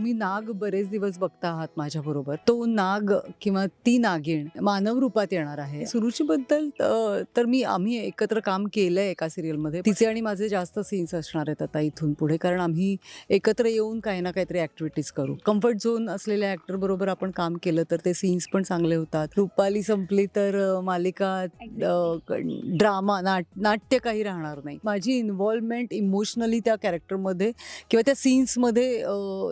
तुम्ही नाग बरेच दिवस बघता आहात माझ्या बरोबर तो नाग किंवा ती नागिण मानव रूपात येणार आहे. सुरुची बद्दल तर मी आम्ही एकत्र काम केलंय एका सिरियलमध्ये तिचे आणि माझे जास्त सीन्स असणार आहेत आता इथून पुढे कारण आम्ही एकत्र येऊन काही ना काहीतरी ऍक्टिव्हिटीज करू. कम्फर्ट झोन असलेल्या ऍक्टर बरोबर आपण काम केलं तर ते सीन्स पण चांगले होतात. रुपाली संपली तर मालिका ड्रामा नाट नाट्य काही राहणार नाही. माझी इन्व्हॉल्वमेंट इमोशनली त्या कॅरेक्टरमध्ये किंवा त्या सीन्समध्ये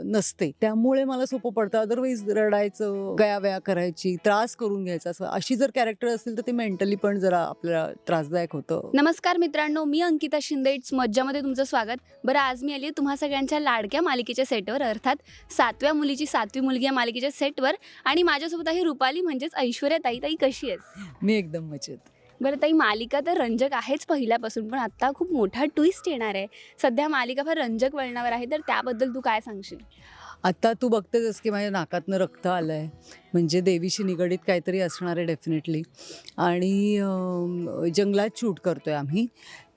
नसते. त्यामुळे मला सोपं पडतं. अदरवाईज रडायचं गयावया करायची त्रास करून घ्यायचा. असं अशी जर कॅरेक्टर असतील तर ते मेंटली पण जरा आपल्याला त्रासदायक होतं. नमस्कार मित्रांनो मी अंकिता शिंदे. इट्स मज्जामध्ये तुमचं स्वागत. बरं आज मी आली आहे तुम्हा सगळ्यांच्या लाडक्या मालिकेच्या सेटवर अर्थात सातव्या मुलीची सातवी मुलगी या मालिकेच्या सेटवर आणि माझ्यासोबत आहे रुपाली म्हणजेच ऐश्वर्या. ताई ताई कशी आहेस? मी एकदम मजेत. बरं ताई मालिका तर रंजक आहेच पहिल्यापासून पण आता खूप मोठा ट्विस्ट येणार आहे. सध्या मालिका फार रंजक वळणावर आहे तर त्याबद्दल तू काय सांगशील? आता तू बघतेस की माझ्या नाकातनं रक्त आलं आहे म्हणजे देवीशी निगडीत काहीतरी असणार आहे डेफिनेटली आणि जंगलात शूट करतो आहे आम्ही.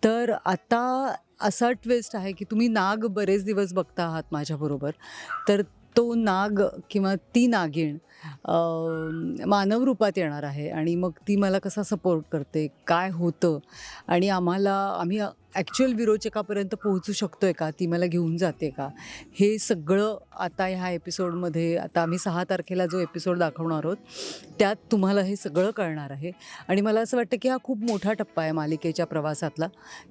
तर आता असा ट्विस्ट आहे की तुम्ही नाग बरेच दिवस बघता आहात माझ्याबरोबर. तर तो नाग किंवा ती नागिण मानव रूपात येणार आहे आणि मग ती मला कसा सपोर्ट करते काय होतं? आणि आम्हाला आम्ही ॲक्च्युअल विरोचकापर्यंत पोहोचू शकतो आहे का? ती मला घेऊन जाते का? हे सगळं आता ह्या एपिसोडमध्ये आता आम्ही सहा तारखेला जो एपिसोड दाखवणार आहोत त्यात तुम्हाला हे सगळं कळणार आहे. आणि मला असं वाटतं की हा खूप मोठा टप्पा आहे मालिकेच्या प्रवासातला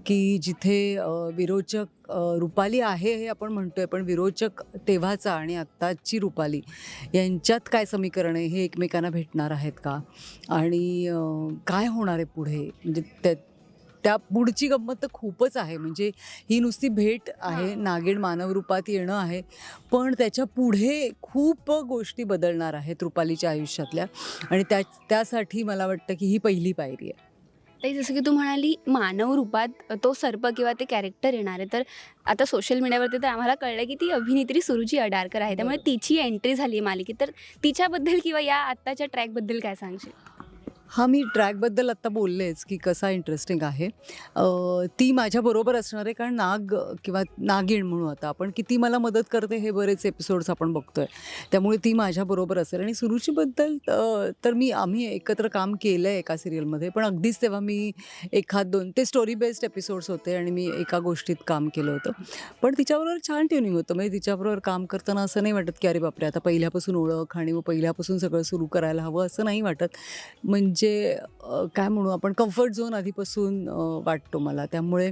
की जिथे विरोचक रुपाली आहे हे आपण म्हणतो आहे पण विरोचक तेव्हाचा आणि आत्ताची रुपाली यांच्यात काय समीकरण आहे हे एकमेकांना भेटणार आहेत का? आणि काय होणार आहे पुढे? म्हणजे त्या त्या पुढची गंमत तर खूपच आहे. म्हणजे ही नुसती भेट आहे. नागिण मानव रूपात येणं आहे पण त्याच्या पुढे खूप गोष्टी बदलणार आहेत रुपालीच्या आयुष्यातल्या. आणि त्या त्यासाठी मला वाटतं की ही पहिली पायरी आहे. ताई जसं की तू म्हणाली मानव रूपात तो सर्प किंवा ते कॅरेक्टर येणार आहे. तर आता सोशल मीडियावरती तर आम्हाला कळलं की ती अभिनेत्री सुरुची अडारकर आहे. त्यामुळे. तिची एंट्री झाली आहे मालिकेत. तर तिच्याबद्दल किंवा या आत्ताच्या ट्रॅकबद्दल काय सांगशील? हा मी ट्रॅकबद्दल आत्ता बोललेच की कसा इंटरेस्टिंग आहे. ती माझ्याबरोबर असणार आहे कारण नाग किंवा नागिण म्हणू आता आपण की ती मला मदत करते हे बरेच एपिसोड्स आपण बघतोय. त्यामुळे ती माझ्याबरोबर असेल आणि सुरुचीबद्दल तर मी आम्ही एकत्र काम केलं आहे एका सिरियलमध्ये पण अगदीच तेव्हा मी एखाद दोन ते स्टोरी बेस्ड एपिसोड्स होते आणि मी एका गोष्टीत काम केलं होतं. पण तिच्याबरोबर छान ट्युनिंग होतं म्हणजे तिच्याबरोबर काम करताना असं नाही वाटत की अरे बापरे आता पहिल्यापासून ओळख आणि मग पहिल्यापासून सगळं सुरू करायला हवं असं नाही वाटत. म्हणजे म्हणजे, जे काय म्हणू आपण कम्फर्ट झोन आधीपासून वाटतो मला. त्यामुळे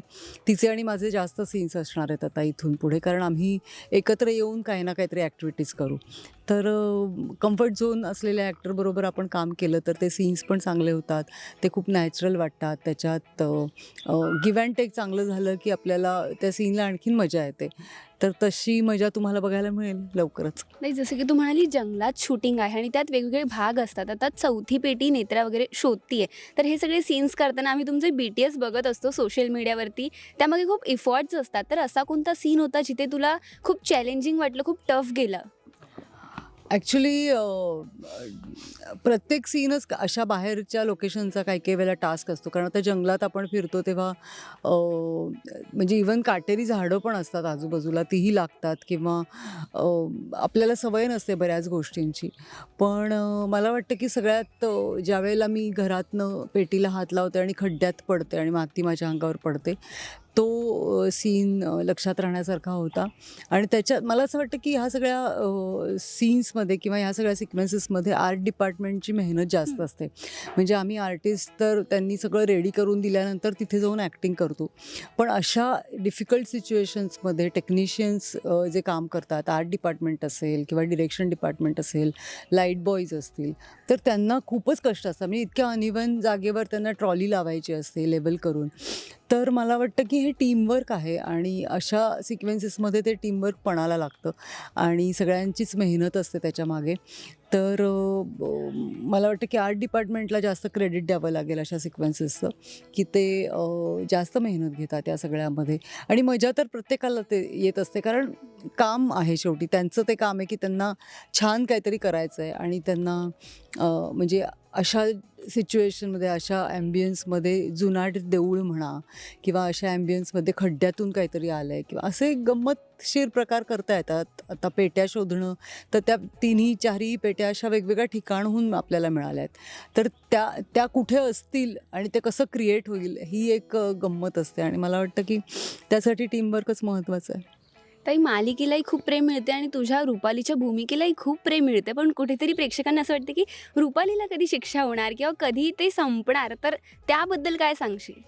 तिचे आणि माझे जास्त सीन्स असणार आहेत आता इथून पुढे. कारण आम्ही एकत्र येऊन काही ना काहीतरी ॲक्टिव्हिटीज करू. तर कम्फर्ट झोन असलेल्या ॲक्टरबरोबर आपण काम केलं तर ते सीन्स पण चांगले होतात. ते खूप नॅचरल वाटतात. त्याच्यात गिव्ह अँड टेक चांगलं झालं की आपल्याला त्या सीनला आणखीन मजा येते. तर तशी मजा तुम्हाला बघायला मिळेल लवकरच. नाही जसं की तू म्हणाली जंगलात शूटिंग आहे आणि त्यात वेगवेगळे भाग असतात. आता चौथी पेटी नेत्रा वगैरे शोधतीये. तर हे सगळे सीन्स करताना आम्ही तुमचे बी टी एस बघत असतो सोशल मीडियावरती त्यामध्ये खूप इफॉर्ट्स असतात. तर असा कोणता सीन होता जिथे तुला खूप चॅलेंजिंग वाटलं खूप टफ गेलं? ॲक्च्युली प्रत्येक सीनच अशा बाहेरच्या लोकेशनचा काही काही वेळेला टास्क असतो. कारण आता जंगलात आपण फिरतो तेव्हा म्हणजे इवन काटेरी झाडं पण असतात आजूबाजूला तीही लागतात किंवा आपल्याला सवय नसते बऱ्याच गोष्टींची. पण मला वाटतं की सगळ्यात ज्यावेळेला ज्या वेळेला मी घरातनं पेटीला हात लावते आणि खड्ड्यात पडते आणि माती माझ्या अंगावर पडते तो सीन लक्षात राहण्यासारखा होता. आणि त्याच्यात मला असं वाटतं की ह्या सगळ्या सीन्समध्ये किंवा ह्या सगळ्या सिक्वेन्सेसमध्ये आर्ट डिपार्टमेंटची मेहनत जास्त. असते. म्हणजे आम्ही आर्टिस्ट तर त्यांनी सगळं रेडी करून दिल्यानंतर तिथे जाऊन ॲक्टिंग करतो. पण अशा डिफिकल्ट सिच्युएशन्समध्ये टेक्निशियन्स जे काम करतात आर्ट डिपार्टमेंट असेल किंवा डिरेक्शन डिपार्टमेंट असेल लाइट बॉईज असतील तर त्यांना खूपच कष्ट असतात. म्हणजे इतक्या अनिवन जागेवर त्यांना ट्रॉली लावायची असते लेबल करून. तर मला वाटतं की हे टीमवर्क आहे आणि अशा सिक्वेन्सेसमध्ये ते टीमवर्क पणाला लागतं आणि सगळ्यांचीच मेहनत असते त्याच्यामागे तर मला वाटतं की आर्ट डिपार्टमेंटला जास्त क्रेडिट द्यावं लागेल अशा सिक्वेन्सेसचं की ते जास्त मेहनत घेतात या सगळ्यामध्ये. आणि मजा तर प्रत्येकाला ते येत असते कारण काम आहे शेवटी. त्यांचं ते काम आहे की त्यांना छान काहीतरी करायचं आहे आणि त्यांना म्हणजे अशा सिच्युएशनमध्ये अशा ॲम्बियन्समध्ये जुनाट देऊळ म्हणा किंवा अशा ॲम्बियन्समध्ये खड्ड्यातून काहीतरी आलं आहे किंवा असे गंमतशीर प्रकार करता येतात. आता पेट्या शोधणं तर त्या तिन्ही चारही पेट्या अशा वेगवेगळ्या ठिकाणहून आपल्याला मिळाल्या आहेत तर त्या त्या कुठे असतील आणि ते कसं क्रिएट होईल ही एक गंमत असते. आणि मला वाटतं की त्यासाठी टीमवर्कच महत्त्वाचं आहे. ताई मालिकेलाही खूप प्रेम मिळते आणि तुझ्या रुपालीच्या भूमिकेलाही खूप प्रेम मिळते. पण कुठेतरी प्रेक्षकांना असं वाटतं की रुपालीला कधी शिक्षा होणार किंवा कधी ते संपणार? तर त्याबद्दल काय सांगशील?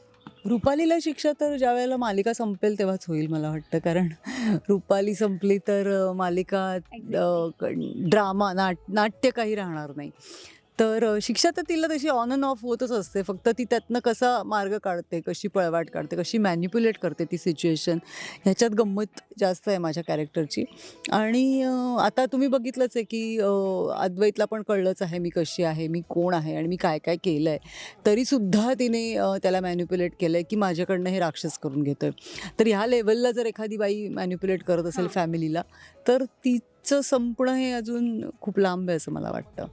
रुपालीला शिक्षा तर ज्या वेळेला मालिका संपेल तेव्हाच होईल मला वाटतं. कारण रुपाली संपली तर मालिका ड्रामा नाट नाट्य काही राहणार नाही. तर शिक्षा तर तिला तशी ऑन अँड ऑफ होतच असते. फक्त ती त्यातनं कसा मार्ग काढते कशी पळवाट काढते कशी मॅन्युप्युलेट करते ती सिच्युएशन ह्याच्यात गंमत जास्त आहे माझ्या कॅरेक्टरची आणि आता तुम्ही बघितलंच आहे की अद्वैतला पण कळलंच आहे मी कशी आहे मी कोण आहे आणि मी काय काय केलं आहे तरीसुद्धा तिने त्याला मॅन्युप्युलेट केलं आहे की माझ्याकडनं हे राक्षस करून घेतो आहे तर ह्या लेवलला जर एखादी बाई मॅन्युप्युलेट करत असेल. फॅमिलीला तर तिचं संपणं हे अजून खूप लांब आहे असं मला वाटतं.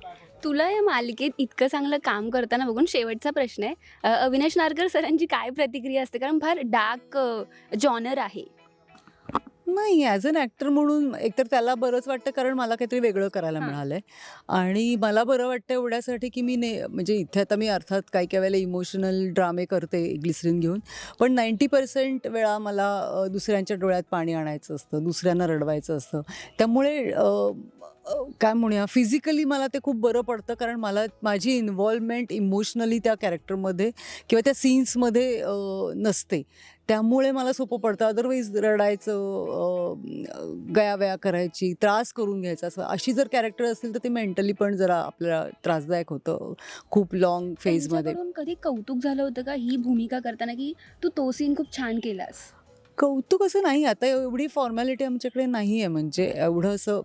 तुला या मालिकेत इतकं चांगलं काम करताना बघून शेवटचा प्रश्न आहे. अ, अविनाश नारकर सरांची काय प्रतिक्रिया असते? कारण फार डार्क जॉनर आहे. नाही ॲज अन ॲक्टर म्हणून एकतर त्याला बरंच वाटतं कारण मला काहीतरी वेगळं करायला. मिळालं आहे आणि मला बरं वाटतं एवढ्यासाठी की मी ने म्हणजे इथे आता मी अर्थात काही काही वेळेला इमोशनल ड्रामे करते ग्लिसरीन घेऊन. पण नाईंटी पर्सेंट वेळा मला दुसऱ्यांच्या डोळ्यात पाणी आणायचं असतं दुसऱ्यांना रडवायचं असतं. त्यामुळे काय म्हणूया फिजिकली मला ते खूप बरं पडतं कारण मला माझी इन्व्हॉल्वमेंट इमोशनली त्या कॅरेक्टरमध्ये किंवा त्या सीन्समध्ये नसते. त्यामुळे मला सोपं पडतं. अदरवाईज रडायचं गयावया करायची त्रास करून घ्यायचा. असं अशी जर कॅरेक्टर असतील तर ते मेंटली पण जरा आपल्याला त्रासदायक होतं. खूप लॉंग फेजमध्ये कधी कौतुक झालं होतं का? ही भूमिका करताना की तू तो सीन खूप छान केलास? कौतुक असं नाही. आता एवढी फॉर्मॅलिटी आमच्याकडे नाही आहे म्हणजे एवढं असं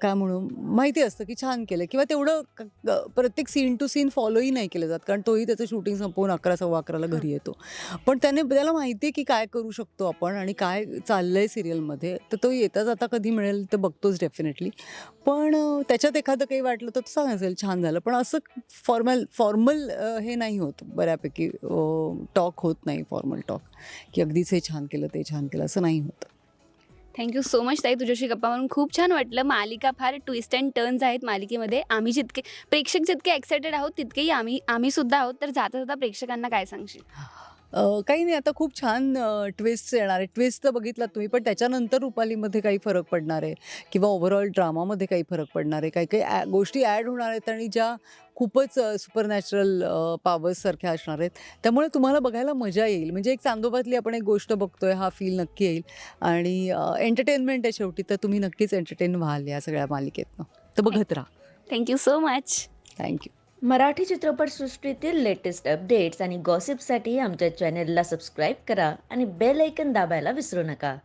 काय म्हणू माहिती असतं की छान केलं किंवा तेवढं प्रत्येक सीन टू सीन फॉलोही नाही केलं जात. कारण तोही त्याचं शूटिंग संपवून अकरा सव्वा अकराला घरी येतो. पण त्याने त्याला माहिती आहे की काय करू शकतो आपण आणि काय चाललं आहे सिरियलमध्ये तर तो येता जाता कधी मिळेल ते बघतोच डेफिनेटली पण त्याच्यात एखादं काही वाटलं तर सांग असेल छान झालं. पण असं फॉर्मल फॉर्मल हे नाही होत बऱ्यापैकी. टॉक होत नाही फॉर्मल टॉक की अगदीच हे छान केलं ते छान केलं असं नाही होत. थँक्यू सो मच ताई. तुझ्याशी गप्पा म्हणून खूप छान वाटलं. मालिका फार ट्विस्ट अँड टर्न्स आहेत मालिकेमध्ये. आम्ही जितके प्रेक्षक जितके एक्सायटेड आहोत तितकेही आम्ही आम्ही सुद्धा आहोत. तर जाता जाता प्रेक्षकांना काय सांगशील? काही नाही. आता खूप छान ट्विस्ट येणार आहे ट्विस्ट तर बघितलात तुम्ही पण त्याच्यानंतर रुपालीमध्ये काही फरक पडणार आहे. किंवा ओव्हरऑल ड्रामामध्ये काही फरक पडणार आहे. काही काही ॲ गोष्टी ॲड होणार आहेत. आणि ज्या खूपच सुपरनॅचरल पॉवर्ससारख्या असणार आहेत. त्यामुळे तुम्हाला बघायला मजा येईल. म्हणजे एक चांदोबातली आपण एक गोष्ट बघतोय हा फील नक्की येईल. आणि एंटरटेनमेंट आहे शेवटी तर तुम्ही नक्कीच एंटरटेन व्हाल या सगळ्या मालिकेतनं. तर बघत राहा. Thank you so much thank you Marathi चित्रपटसृष्टीतील लेटेस्ट अपडेट्स आणि गॉसिपसाठी आमच्या चॅनेलला सबस्क्राईब करा आणि बेल ऐकन दाबायला विसरू नका.